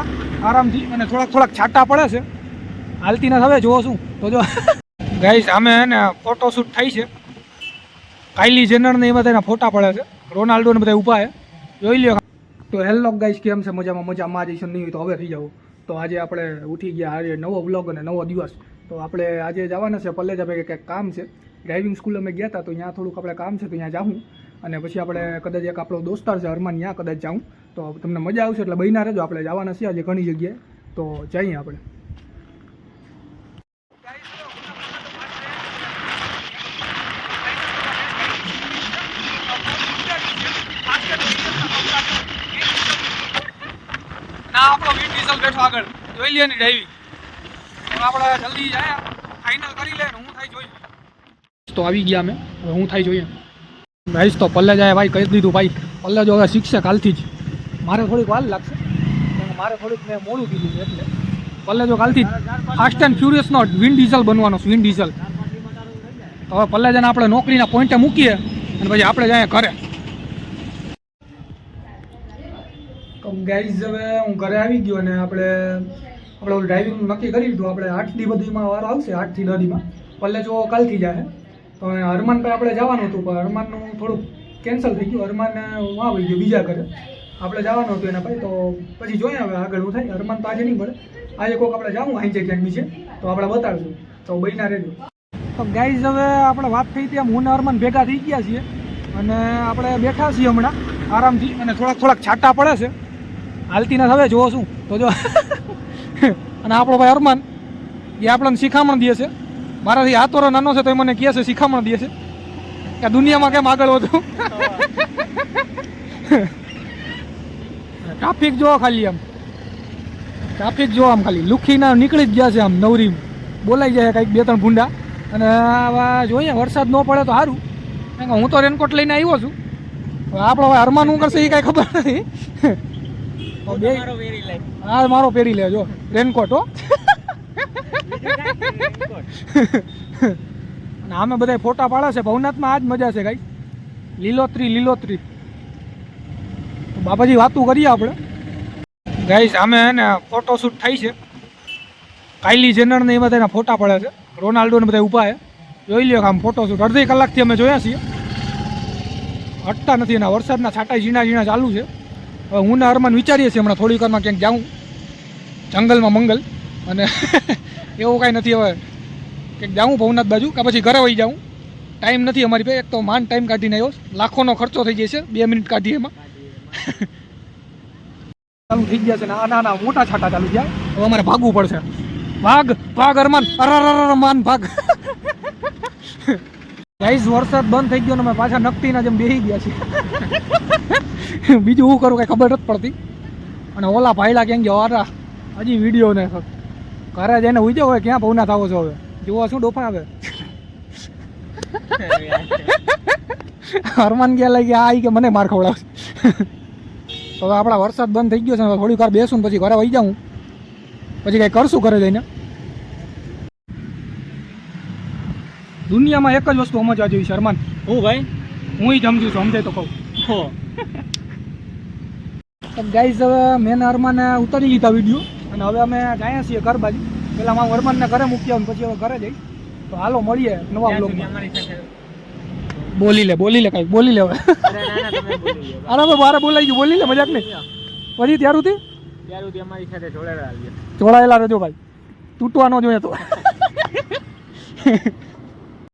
આરામથી અને થોડાક થોડાક છાંટા પડે છે. હાલતી ના હવે જોવો શું? તો જો. ગાઈસ આમે ને ફોટોશૂટ થાય છે. કાયલી જેનર ને એ બધાના ફોટા પડે છે. રોનાલ્ડો ને બધા ઊભા છે. જોઈ લ્યો. તો હેલો ગાઈસ કેમ છે? મજામાં મજામાં. જઈશું નહીં તો હવે થઈ જાવ તો આજે આપણે ઉઠી ગયા. આજે નવો બ્લોગ અને નવો દિવસ. તો આપણે આજે જવાના છે પલ્લેજા ભાઈ કંઈક કામ છે. ડ્રાઇવિંગ સ્કૂલ અમે ગયા હતા તો ત્યાં થોડુંક આપણે કામ છે તો ત્યાં જાઉં. અને પછી આપણે કદાચ એક આપણો દોસ્તાર છે હરમાન ત્યાં કદાચ જાઉં. તો તમને મજા આવશે એટલે બહીના રહેજો. આપણે જવાના છીએ આજે ઘણી જગ્યાએ. તો જઈએ આપણે. ના આપણો વીર ડીઝલ બેઠો આગળ. જોઈ લે ની ડ્રાઈવિંગ આપણે જલ્દી જાય. ફાઇનલ કરી લે હું થાય જોઈએ. તો આવી ગયા અમે. હવે હું થાય જોઈએ. ગાઈશ તો પલ્લે જાય ભાઈ કહી દીધું ભાઈ. પલ્લે જો હવે શીખશે કાલથી જ મારે થોડીક વાર લાગશે. મારે થોડીક મેં મોડું કીધું છે એટલે. પલ્લે જો કાલથી ફાસ્ટ એન્ડ ફ્યુરિયસ નો વિન ડીઝલ બનવાનો છે વિન ડીઝલ હવે પલ્લે જઈને આપણે નોકરીના પોઈન્ટે મૂકીએ અને પછી આપણે જાય ઘરે. ગાઈઝ હવે હું ઘરે આવી ગયો અને આપણે આપણે ડ્રાઇવિંગ નક્કી કરી લીધું. આપણે આઠથી બધીમાં વારો આવશે આઠથી દસમાં પલ્લે જો કાલથી જાય. તો હરમાન ભાઈ આપણે જવાનું હતું, પણ હરમાનનું થોડુંક કેન્સલ થઈ ગયું. હરમાન, હું આવી ગયો બીજા ઘરે. આપણે જવાનું હતું એના ભાઈ તો પછી જોઈએ હવે આગળ હું થાય. હરમાન તો આજે નહીં મળે. આજે કોઈક આપણે જવું અહીં છે ક્યાંક બીજે તો આપણે બતાવીશું. તો બહીના રહેજો. તો ગાઈઝ હવે આપણે વાત થઈ ત્યાં હું અરમાન ભેગા થઈ ગયા છીએ. અને આપણે બેઠા છીએ હમણાં, આરામથી. અને થોડાક થોડાક છાંટા પડે છે. હાલતી હવે જોવો શું. તો જો. અને આપણો ભાઈ અરમાન, એ આપણને શિખામણ દે છે. મારાથી હાથોરો નાનો છે તો એ મને કહે છે શિખામણ દે છે. કે દુનિયામાં કેમ આગળ વધું? ટ્રાફિક જોવો ખાલી આમ. ટ્રાફિક જોવો આમ ખાલી. લુખીના નીકળી જ ગયા છે આમ નવરી બોલાઈ જાય કંઈક બે ત્રણ ભૂંડા. અને આવા જોઈએ વરસાદ ન પડે તો સારું કારણ કે હું તો રેનકોટ લઈને આવ્યો છું. આપણો હવે હરમાન શું કરશે એ કાંઈ ખબર નથી. હા મારો પહેરી લેજો રેનકોટ હો. અને આમે બધા ફોટા પાડે છે. ભવનાથમાં આ જ મજા છે ગાઈ લીલોતરી લીલોતરી. તો બાબાજી વાતું કરીએ આપણે. ગાઈસ આમે ને ફોટોશૂટ થાય છે. કાયલી જેનર ને એ બધાના ફોટા પડે છે. રોનાલ્ડો ને બધા ઊભા છે. જોઈ લ્યો આમ ફોટોશૂટ અડધી કલાકથી અમે જોયા છીએ. હટતા નથી એના વરસાદના છાંટા ઝીણા ઝીણા ચાલુ છે. હવે હું ને અરમાન વિચારીએ છીએ હમણાં થોડીક વારમાં ક્યાંક જાઉં. જંગલમાં મંગલ. અને એવું કાંઈ નથી હવે. ક્યાંક જાઉં ભવનાથ બાજુ કે પછી ઘરે વહી જાઉં. ટાઈમ નથી અમારી પાસે. એક તો માન ટાઈમ કાઢીને આવ્યો લાખોનો ખર્ચો થઈ જશે. બે મિનિટ કાઢીએ એમાં. ચાલુ થઈ ગયા છે ને આ નાના મોટા છાટા ચાલુ ગયા હવે અમારે ભાગવું પડશે. ભાગ ભાગ અરમાન અરમાન ભાગ. ગાઈઝ વરસાદ બંધ થઈ ગયો ને અમે પાછા નકટીના જેમ બેસી ગયા છીએ. બીજું હું કરું કઈ ખબર નથી પડતી. અને ઓલા ભાઈલા ક્યાં ગયા વારા હજી વીડિયો ને ઘરે જઈને ઉજો હોય ક્યાં પૌના થાવો છો હવે? જોવા શું ડોફા આવે? હરમાન ગયા? લાગી આ ઈ કે મને માર ખવડાવશે. તો આપણા વરસાદ બંધ થઈ ગયો છે થોડીક વાર બેસું પછી ઘરે વહી જાઉં. પછી કંઈ કરશું ઘરે જઈને. દુનિયામાં એક જ વસ્તુ સમજવા જેવી શર્માન હું ભાઈ? હું સમજુ છું સમજાય તો કહું. હો. ગાઈઝ હવે મેં અરમાને ઉતારી લીધા વીડિયો અને હવે અમે જાય છીએ ઘર બાજુ પહેલાં મારા અરમાનને ઘરે મૂકી આવું પછી હવે ઘરે જઈ તો હાલો મળીએ નવા બ્લોગમાં બોલી લે બોલી લે કાંઈક બોલી લે હવે. અરે હવે મારે બોલાઈ ગયું બોલી લે મજાક નહીં. પછી ત્યાર સુધી અમારી સાથે. જોડાયેલા રહેજો ભાઈ. તૂટવા ન જોઈએ તો.